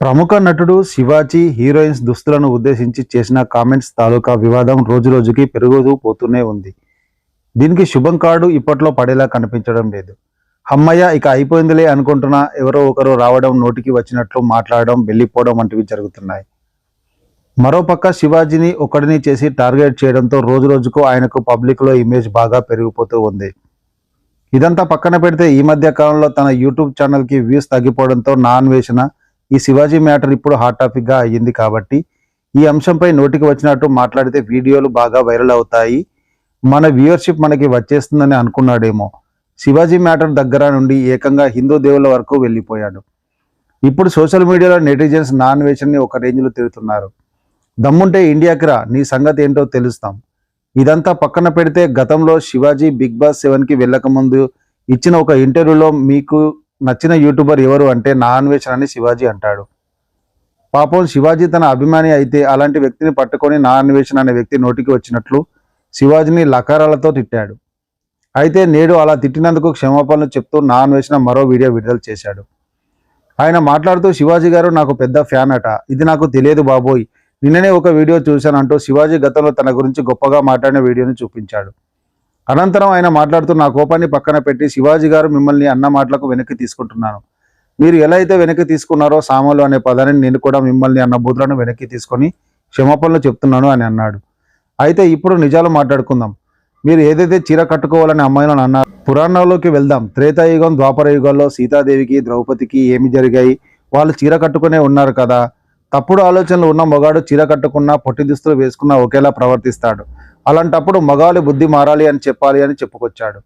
ప్రముఖ నటుడు శివాజీ హీరోయిన్స్ దుస్తులను ఉద్దేశించి చేసిన కామెంట్స్ తాలూకా వివాదం రోజురోజుకి పెరుగుతూ పోతూనే ఉంది. దీనికి శుభం కార్డు ఇప్పట్లో పడేలా కనిపించడం లేదు. అమ్మయ్య ఇక అయిపోయిందిలే అనుకుంటున్నా ఎవరో ఒకరు రావడం నోటికి వచ్చినట్లు మాట్లాడడం వెళ్ళిపోవడం వంటివి జరుగుతున్నాయి. మరోపక్క శివాజీని ఒక్కడిని చేసి టార్గెట్ చేయడంతో రోజు రోజుకు ఆయనకు పబ్లిక్లో ఇమేజ్ బాగా పెరిగిపోతూ ఉంది. ఇదంతా పక్కన పెడితే ఈ మధ్య కాలంలో తన యూట్యూబ్ ఛానల్కి వ్యూస్ తగ్గిపోవడంతో నాన్ వేసిన ఈ శివాజీ మ్యాటర్ ఇప్పుడు హాట్ టాపిక్గా అయ్యింది కాబట్టి ఈ అంశంపై నోటికి వచ్చినట్టు మాట్లాడితే వీడియోలు బాగా వైరల్ అవుతాయి. మన వ్యూవర్షిప్ మనకి వచ్చేస్తుందని అనుకున్నాడేమో. శివాజీ మ్యాటర్ దగ్గర నుండి ఏకంగా హిందూ దేవుల వరకు వెళ్ళిపోయాడు. ఇప్పుడు సోషల్ మీడియాలో నెటిజన్స్ నాన్ వెజ్ని ఒక రేంజ్లో తిరుగుతున్నారు. దమ్ముంటే ఇండియాకి రా నీ సంగతి ఏంటో తెలుస్తాం. ఇదంతా పక్కన పెడితే గతంలో శివాజీ బిగ్ బాస్ సెవెన్కి వెళ్ళకముందు ఇచ్చిన ఒక ఇంటర్వ్యూలో మీకు నచ్చిన యూట్యూబర్ ఎవరు అంటే నా అన్వేషణ అని శివాజీ అంటాడు. పాపం శివాజీ తన అభిమాని అయితే అలాంటి వ్యక్తిని పట్టుకొని నా అన్వేషణ అనే వ్యక్తి నోటికి వచ్చినట్లు శివాజీని లకారాలతో తిట్టాడు. అయితే నేడు అలా తిట్టినందుకు క్షమాపణలు చెప్తూ నా అన్వేషణ మరో వీడియో విడుదల చేశాడు. ఆయన మాట్లాడుతూ శివాజీ గారు నాకు పెద్ద ఫ్యాన్ అట. ఇది నాకు తెలియదు బాబోయ్. నిన్ననే ఒక వీడియో చూశానంటూ శివాజీ గతంలో తన గురించి గొప్పగా మాట్లాడిన వీడియోని చూపించాడు. అనంతరం ఆయన మాట్లాడుతూ నా కోపాన్ని పక్కన పెట్టి శివాజీ గారు మిమ్మల్ని అన్న మాటలకు వెనక్కి తీసుకుంటున్నాను. మీరు ఎలా అయితే వెనక్కి తీసుకున్నారో సామలు అనే పదాన్ని నేను కూడా మిమ్మల్ని అన్న బూతులను వెనక్కి తీసుకొని క్షమాపణలు చెప్తున్నాను అని అన్నాడు. అయితే ఇప్పుడు నిజాలు మాట్లాడుకుందాం. మీరు ఏదైతే చీర కట్టుకోవాలని అమ్మాయిలను అన్నారు పురాణాల్లోకి వెళ్దాం. త్రేతాయుగం ద్వాపర యుగాల్లో సీతాదేవికి ద్రౌపదికి ఏమి జరిగాయి? వాళ్ళు చీర కట్టుకునే ఉన్నారు కదా. తప్పుడు ఆలోచనలు ఉన్న మగాడు చీర కట్టుకున్నా పొట్టి దుస్తులు వేసుకున్నా ఒకేలా ప్రవర్తిస్తాడు. అలాంటప్పుడు మగాలి బుద్ధి మారాలి అని చెప్పాలి అని చెప్పుకొచ్చాడు.